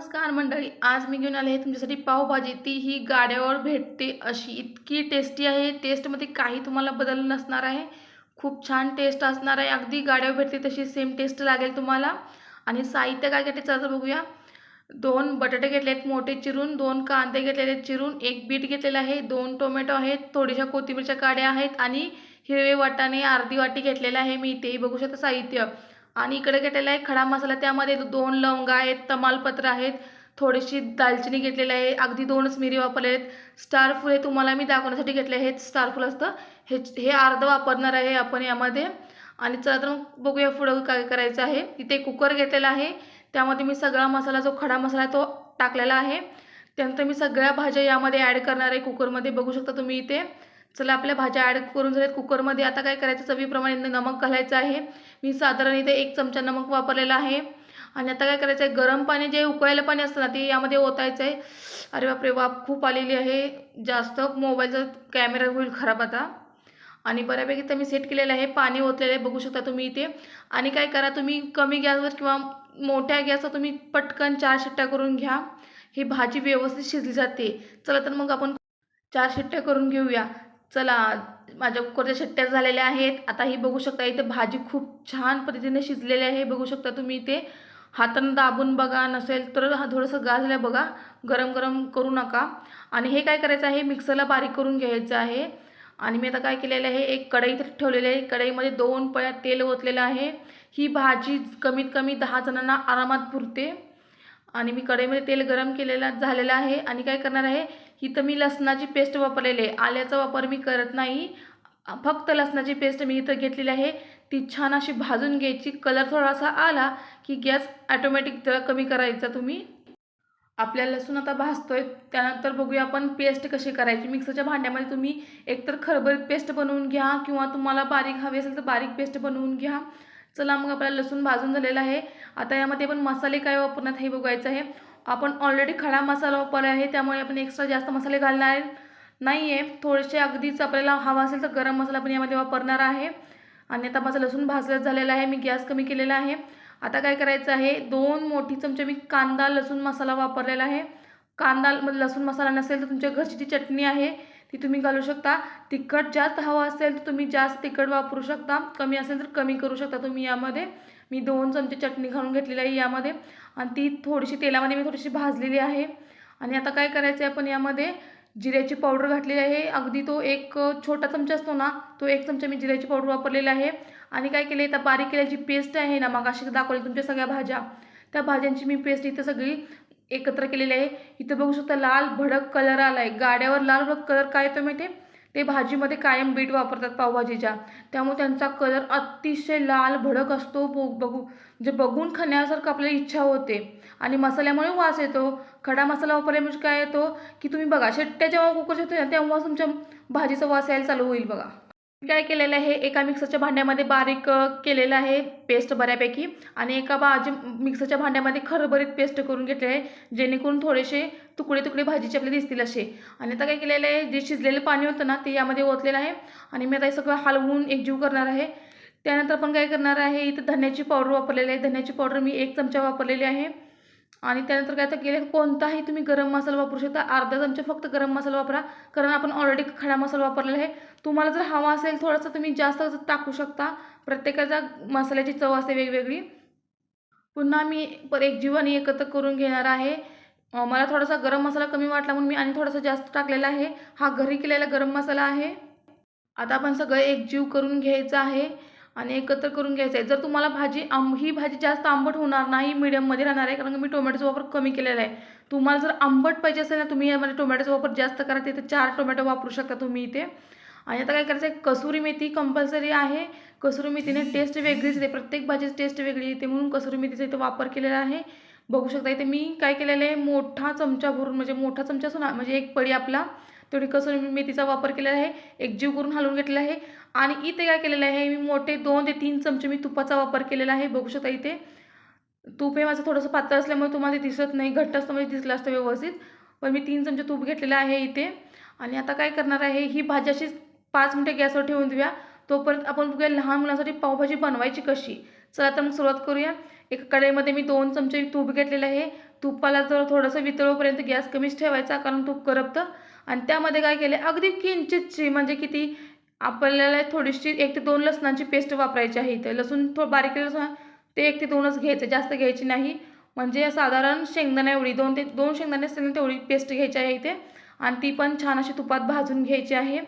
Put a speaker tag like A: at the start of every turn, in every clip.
A: नमस्कार मंडळी आज मी घेऊन आले आहे तुमच्यासाठी पावभाजी. ती ही गाड्यावर भेटते अशी. इतकी टेस्टी आहे. टेस्टमध्ये काही तुम्हाला बदल नसणार आहे. खूप छान टेस्ट असणार आहे. अगदी गाड्यावर भेटते तशी सेम टेस्ट लागेल तुम्हाला. आणि साहित्य काय घेते चला तर बघूया. दोन बटाटे घेतले आहेत मोठे चिरून दोन कांदे घेतलेले आहेत चिरून एक बीट घेतलेलं आहे दोन टोमॅटो आहेत थोड्याशा कोथिंबीरच्या काड्या आहेत आणि हिरवे वाटाणे अर्धी वाटी घेतलेलं आहे मी. इथेही बघू शकता साहित्य. आणि इकडे घेतलेला आहे खडा मसाला. त्यामध्ये दोन लवंगा आहेत तमालपत्र आहेत थोडीशी दालचिनी घेतलेली आहे अगदी दोनच मिरी वापरले आहेत. स्टारफुल हे तुम्हाला मी दाखवण्यासाठी घेतले आहेत. स्टारफुल असतं. हे हे अर्ध वापरणार आहे आपण यामध्ये. आणि चला तर मग बघूया पुढं काय करायचं आहे. इथे कुकर घेतलेला आहे. त्यामध्ये मी सगळा मसाला जो खडा मसाला तो टाकलेला आहे. त्यानंतर मी सगळ्या भाज्या यामध्ये ॲड करणार आहे कुकरमध्ये. बघू शकता तुम्ही इथे. चला आपल्या भाज्या ॲड करून झाल्यात कुकरमध्ये आता काय करायचं? चवीप्रमाणे नमक घालायचं आहे. मी साधारण इथे एक चमचा नमक वापरलेला आहे. आणि आता काय करायचं आहे? गरम पाणी जे उकळायला पाणी असतं ना ते यामध्ये ओतायचं आहे. अरे बापरे वाप खूप आलेली आहे. जास्त मोबाईलचा कॅमेरा होईल खराब आता. आणि बऱ्यापैकी तर मी सेट केलेलं आहे. पाणी ओतलेलं आहे. बघू शकता तुम्ही इथे. आणि काय करा तुम्ही कमी गॅसवर किंवा मोठ्या गॅसवर तुम्ही पटकन चार शिट्ट्या करून घ्या. ही भाजी व्यवस्थित शिजली जाते. चला तर मग आपण चार शिट्ट्या करून घेऊया. चला माझ्या कुकरच्या शेट्ट्या झालेल्या आहेत. आता ही बघू शकता इथे भाजी खूप छान पद्धतीने शिजलेली आहे. बघू शकता तुम्ही इथे. हातानं दाबून बघा नसेल तर हा थोडंसं गाजलं बघा. गरम गरम करू नका. आणि हे काय करायचं आहे? मिक्सरला बारीक करून घ्यायचं आहे. आणि मी आता काय केलेलं आहे? एक कढई ठेवलेली आहे. कढईमध्ये दोन पळ्या तेल ओतलेलं आहे. ही भाजी कमीत कमी दहा जणांना आरामात पुरते. आणि मी कढईमध्ये तेल गरम केलेला झालेलं आहे. आणि काय करणार आहे? इथं मी लसणाची पेस्ट वापरलेली आहे. आल्याचा वापर मी करत नाही. फक्त लसणाची पेस्ट मी इथं घेतलेली आहे. ती छान अशी भाजून घ्यायची. कलर थोडासा आला की गॅस ॲटोमॅटिक जरा कमी करायचा तुम्ही. आपल्या लसूण आता भाजतोय. त्यानंतर बघूया आपण पेस्ट कशी करायची. मिक्सरच्या भांड्यामध्ये तुम्ही एकतर खरबरीत पेस्ट बनवून घ्या किंवा तुम्हाला बारीक हवी असेल तर बारीक पेस्ट बनवून घ्या. चला मग आपल्याला लसूण भाजून झालेला आहे. आता यामध्ये आपण मसाले काय वापरण्यात हे बघायचं आहे. आपण ऑलरेडी खडा मसाला वापरला आहे त्यामुळे आपण एक्स्ट्रा जास्त मसाले घालणार नाही आहे थोडेसे अगदीच आपल्याला हवा असेल तर गरम मसाला पण यामध्ये वापरणार आहे. आणि आता माझं लसूण भाजलं झालेलं आहे मी गॅस कमी केलेला आहे. आता काय करायचं आहे दोन मोठी चमचे मी कांदा लसूण मसाला वापरलेला आहे. कांदा लसूण मसाला नसेल तर तुमच्या घरची जी चटणी आहे ती तुम्ही घालू शकता. तिखट जास्त हवं असेल तर तुम्ही जास्त तिखट वापरू शकता. कमी असेल तर कमी करू शकता तुम्ही यामध्ये. मी दोन चमचे चटणी घालून घेतलेली आहे यामध्ये. आणि ती थोडीशी तेलामध्ये मी थोडीशी भाजलेली आहे. आणि आता काय करायचं आहे आपण यामध्ये जिऱ्याची पावडर घातलेली आहे. अगदी तो एक छोटा चमचा असतो ना तो एक चमचा मी जिऱ्याची पावडर वापरलेला आहे. आणि काय केलं आहे तर बारीक केल्याची पेस्ट आहे ना मग अशी दाखवली तुमच्या सगळ्या भाज्या. त्या भाज्यांची मी पेस्ट इथं सगळी एकत्र केलेली आहे. इथं बघू शकता लाल भडक कलर आला आहे गाड्यावर लाल भडक कलर काय येतो माहिती ते भाजीमध्ये कायम बीट वापरतात पावभाजीच्या. त्यामुळे त्यांचा कलर अतिशय लाल भडक असतो. बो बघू. जे म्हणजे बघून खाण्यासारखं आपल्याला इच्छा होते. आणि मसाल्यामुळे वास येतो. खडा मसाला वापरल्यामुळे म्हणजे काय येतो? की तुम्ही बघा शेट्ट्या जेव्हा कुकर होते ना तेव्हा तुमच्या भाजीचा वास यायला चालू होईल बघा. काय केलेलं आहे? एका मिक्सरच्या भांड्यामध्ये बारीक केलेलं आहे पेस्ट बऱ्यापैकी आणि एका भाजी मिक्सरच्या भांड्यामध्ये खरभरीत पेस्ट करून घेतले आहे जेणेकरून थोडेसे तुकडे तुकडे भाजीचे आपले दिसतील असे. आणि आता काय केलेलं आहे? जे शिजलेलं पाणी होतं ना ते यामध्ये ओतलेलं आहे आणि मी आता हे सगळं हलवून एकजीव करणार आहे. त्यानंतर आपण काय करणार आहे? इथं धन्याची पावडर वापरलेली आहे. धन्याची पावडर मी एक चमचा वापरलेली आहे. आणि त्यानंतर काय तर केलं कोणताही तुम्ही गरम मसाला वापरू शकता. अर्धा चमचा फक्त गरम मसाला वापरा कारण आपण ऑलरेडी खडा मसाला वापरलेला आहे. तुम्हाला जर हवा असेल थोडंसं तुम्ही जास्त टाकू शकता. प्रत्येकाच्या मसाल्याची चव असते वेगवेगळी. पुन्हा मी पर एक जीवानी एकत्र करून घेणार आहे. मला थोडासा गरम मसाला कमी वाटला म्हणून मी आणि थोडासा जास्त टाकलेला आहे. हा घरी केलेला गरम मसाला आहे. आता आपण सगळं एकजीव करून घ्यायचं आहे. आणि एकत्र करून घ्यायचं आहे. जर तुम्हाला भाजी आंब ही भाजी जास्त आंबट होणार नाही मिडियममध्ये राहणार आहे कारण की मी टोमॅटोचा वापर कमी केलेला आहे. तुम्हाला जर आंबट पाहिजे असेल ना तुम्ही यामध्ये टोमॅटोचा वापर जास्त करा. तिथे चार टोमॅटो वापरू शकता तुम्ही इथे. आणि आता काय करायचं आहे कसुरी मेथी कंपल्सरी आहे. कसुरी मेथीने टेस्ट वेगळीच येते. प्रत्येक भाजीची टेस्ट वेगळी येते म्हणून कसुरी मेथीचा इथे वापर केलेला आहे. बघू शकता इथे मी काय केलेलं आहे मोठा चमचा भरून म्हणजे मोठा चमचा असतो म्हणजे एक पडी आपला तेवढी मी मेथीचा वापर केलेला आहे एकजीव करून हलवून घेतलेला आहे आणि इथे काय केलेलं आहे मी मोठे दोन ते तीन चमचे मी तुपाचा वापर केलेला आहे. बघू शकता इथे. तूप हे माझं थोडंसं पातळ असल्यामुळे तुम्हाला ते दिसत नाही घट्ट असतं म्हणजे दिसलं असतं व्यवस्थित. पण मी तीन चमचे तूप घेतलेलं आहे इथे. आणि आता काय करणार आहे ही भाजी अशीच पाच मिनटं गॅसवर ठेवून देऊया. तोपर्यंत आपण बघूया लहान मुलांसाठी पावभाजी बनवायची कशी. चला तर मग सुरुवात करूया. एका कढईमध्ये मी दोन चमचे तूप घेतलेलं आहे. तुपाला जर थोडंसं वितळोपर्यंत गॅस कमीच ठेवायचा कारण तूप करपतं. आणि त्यामध्ये काय केलं अगदी किंचितची म्हणजे किती? आपल्याला थोडीशी एक ते दोन लसणाची पेस्ट वापरायची आहे इथे. लसूण थोडं बारीक केलं लसूण ते एक ते दोनच घ्यायचं जास्त घ्यायची नाही. म्हणजे साधारण शेंगदाणा एवढी दोन ते दोन शेंगदाणे असतील ना तेवढी पेस्ट घ्यायची आहे इथे. आणि ती पण छान अशी तुपात भाजून घ्यायची आहे.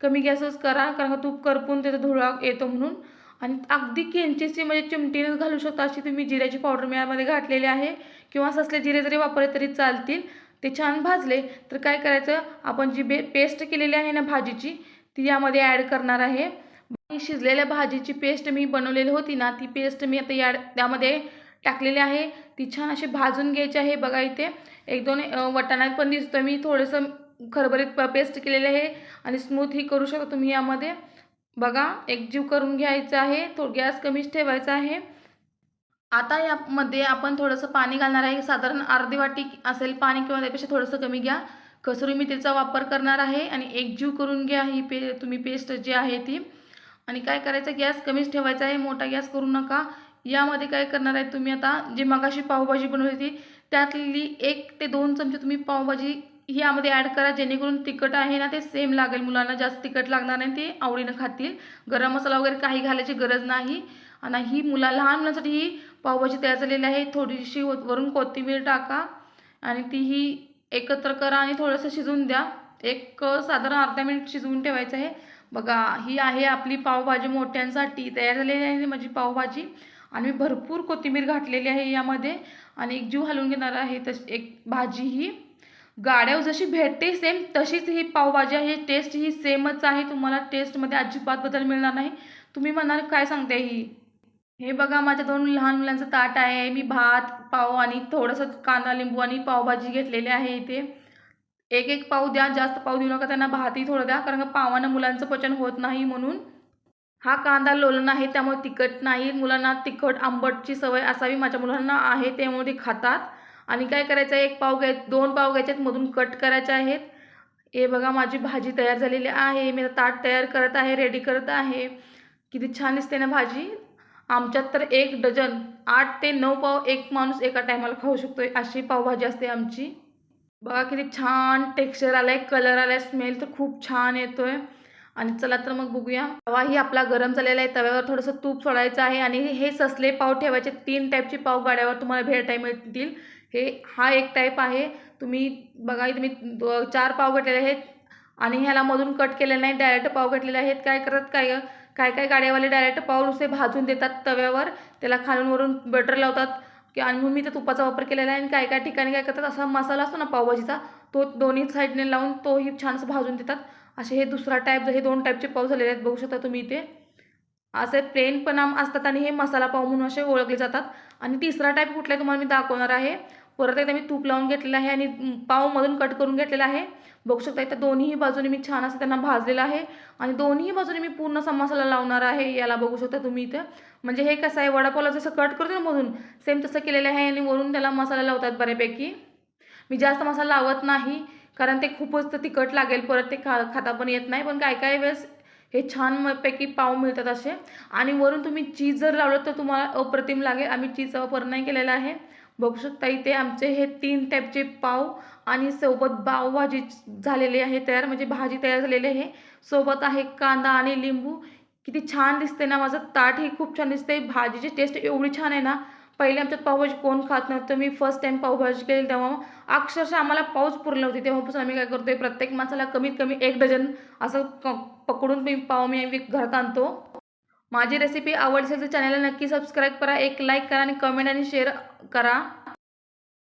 A: कमी गॅसच करा कारण का तूप करपून त्याचा धुळा येतो म्हणून. आणि अगदी किंचितची म्हणजे चिमटीनेच घालू शकता अशी तुम्ही जिऱ्याची पावडर मी यामध्ये घातलेली आहे. किंवा ससले जिरे जरी वापरले तरी चालतील. ते छान भाजले तर काय करायचं? आपण जी बे पेस्ट केलेली आहे ना भाजीची ती यामध्ये ॲड करणार आहे. शिजलेल्या भाजीची पेस्ट मी बनवलेली होती ना ती पेस्ट मी आता ॲड त्यामध्ये टाकलेली आहे. ती छान अशी भाजून घ्यायची आहे. बघा इथे एक दोन वटाण्यात पण दिसतं मी. थोडंसं खरबरीत प पेस्ट केलेलं आहे आणि स्मूथ ही करू शकता तुम्ही यामध्ये. बघा एकजीव करून घ्यायचं आहे. थो गॅस कमीच ठेवायचा आहे. आता यामध्ये आपण थोडंसं पाणी घालणार आहे. साधारण अर्धी वाटी असेल पाणी किंवा त्यापेक्षा थोडंसं कमी घ्या. कसुरी मेथीचा वापर करणार आहे आणि एकजीव करून घ्या ही पे तुम्ही पेस्ट जी आहे ती. आणि काय करायचं? गॅस कमीच ठेवायचा आहे. मोठा गॅस करू नका. यामध्ये काय करणार आहे तुम्ही आता? जी मगाशी पावभाजी बनवली होती त्यातली एक ते दोन चमचे तुम्ही पावभाजी ही यामध्ये ॲड करा. जेणेकरून तिखट आहे ना ते सेम लागेल. मुलांना जास्त तिखट लागणार नाही ते आवडीनं खातील. गरम मसाला वगैरे काही घालायची गरज नाही. आणि ही मुला लहान मुलांसाठी ही पावभाजी तयार झालेली आहे. थोडीशी वरून कोथिंबीर टाका आणि ती ही एकत्र करा आणि थोडंसं शिजवून द्या. एक साधारण अर्धा मिनिट शिजवून ठेवायचं आहे. बघा ही आहे आपली पावभाजी मोठ्यांसाठी तयार झालेली आहे माझी पावभाजी. आणि मी भरपूर कोथिंबीर घातलेली आहे यामध्ये. आणि एक जीव हलवून घेणार आहे तशी एक भाजी ही. गाड्यावर जशी भेटते सेम तशीच ही पावभाजी आहे. टेस्ट ही सेमच आहे. तुम्हाला टेस्टमध्ये अजिबात बदल मिळणार नाही. तुम्ही म्हणाल काय सांगते ही? हे बघा माझ्या दोन लहान मुलांचं ताट आहे. मी भात पाव आणि थोडंसं कांदा लिंबू आणि पावभाजी घेतलेली आहे इथे. एक एक पाव द्या. जास्त पाव देऊ नका. त्यांना भातही थोडं द्या. कारण का पावानं मुलांचं पचन होत नाही म्हणून. हा कांदा लोलन आहे त्यामुळे तिखट नाही. मुलांना तिखट आंबटची सवय असावी. माझ्या मुलांना आहे त्यामुळे ते खातात. आणि काय करायचं? आहे एक पाव घ्याय दोन पाव घ्यायचे आहेत मधून कट करायचे आहेत. हे बघा माझी भाजी तयार झालेली आहे. मी ताट तयार करत आहे रेडी करत आहे. किती छान दिसते ना भाजी. आमच्यात तर एक डझन आठ ते नऊ पाव एक माणूस एका टायमाला खाऊ शकतो अशी पावभाजी असते आमची. बघा किती छान टेक्स्चर आलं आहे कलर आला आहे स्मेल तर खूप छान येतो आहे आणि चला तर मग बघूया. तवाही आपला गरम झालेला आहे तव्यावर थोडंसं तूप सोडायचं आहे आणि हे ससले पाव ठेवायचे तीन टाईपचे पाव गाड्यावर तुम्हाला भेटाय मिळतील. हे हा एक टाईप आहे. तुम्ही बघा तुम्ही चार पाव घेतलेले आहेत आणि ह्याला मधून कट केलेलं नाही डायरेक्ट पाव घेतलेले आहेत. काय करत काय काय काय गाड्यावाले डायरेक्ट पाऊल नुसते भाजून देतात तव्यावर त्याला खालूनवरून बटर लावतात. की आणि मग मी त्या तुपाचा वापर केलेला आहे आणि काय काय ठिकाणी काय करतात असा मसाला असतो ना पावभाजीचा तो दोन्ही साईडने लावून तोही छानसं भाजून देतात. असे हे दुसरा टाईप हे दोन टाईपचे पाव झालेले आहेत बघू शकता तुम्ही इथे. असे प्लेन पण असतात आणि हे मसाला पाव म्हणून असे ओळखले जातात. आणि तिसरा टाईप कुठला आहे तुम्हाला मी दाखवणार आहे. परत एकदा मी तूप लावून घेतलेलं आहे आणि पावमधून कट करून घेतलेला आहे. बघू शकता इथं दोन्ही बाजूने मी छान असं त्यांना भाजलेलं आहे. आणि दोन्ही बाजूने मी पूर्ण असा मसाला लावणार आहे याला बघू शकता तुम्ही इथं. म्हणजे हे कसं आहे वडापावला जसं कट करतो ना मधून सेम तसं केलेलं आहे आणि वरून त्याला मसाला लावतात बऱ्यापैकी. मी जास्त मसाला लावत नाही कारण ते खूपच तर तिखट लागेल परत ते खा खाता पण येत नाही. पण काय काय वेळेस हे छान पैकी पाव मिळतात असे. आणि वरून तुम्ही चीज जर लावलं तर तुम्हाला अप्रतिम लागेल. आम्ही चीजचा वापर नाही केलेला आहे. बघू शकता इथे आमचे हे तीन टाईपचे पाव आणि सोबत पावभाजी झालेली आहे तयार म्हणजे भाजी तयार झालेली आहे. सोबत आहे कांदा आणि लिंबू. किती छान दिसते ना माझं ताट हे खूप छान दिसते भाजीची टेस्ट एवढी छान आहे ना. पहिले आमच्यात पावभाजी कोण खात नव्हतं मी फर्स्ट टाईम पावभाजी केली तेव्हा. अक्षरशः आम्हाला पाऊस पुरला होती. तेव्हापासून आम्ही काय करतोय प्रत्येक माणसाला कमीत कमी एक डझन असं पकडून मी पाव मी घरात आणतो. माझी रेसिपी आवडली असेल तर चॅनलला नक्की सबस्क्राईब करा. एक लाईक करा आणि कमेंट आणि शेअर करा.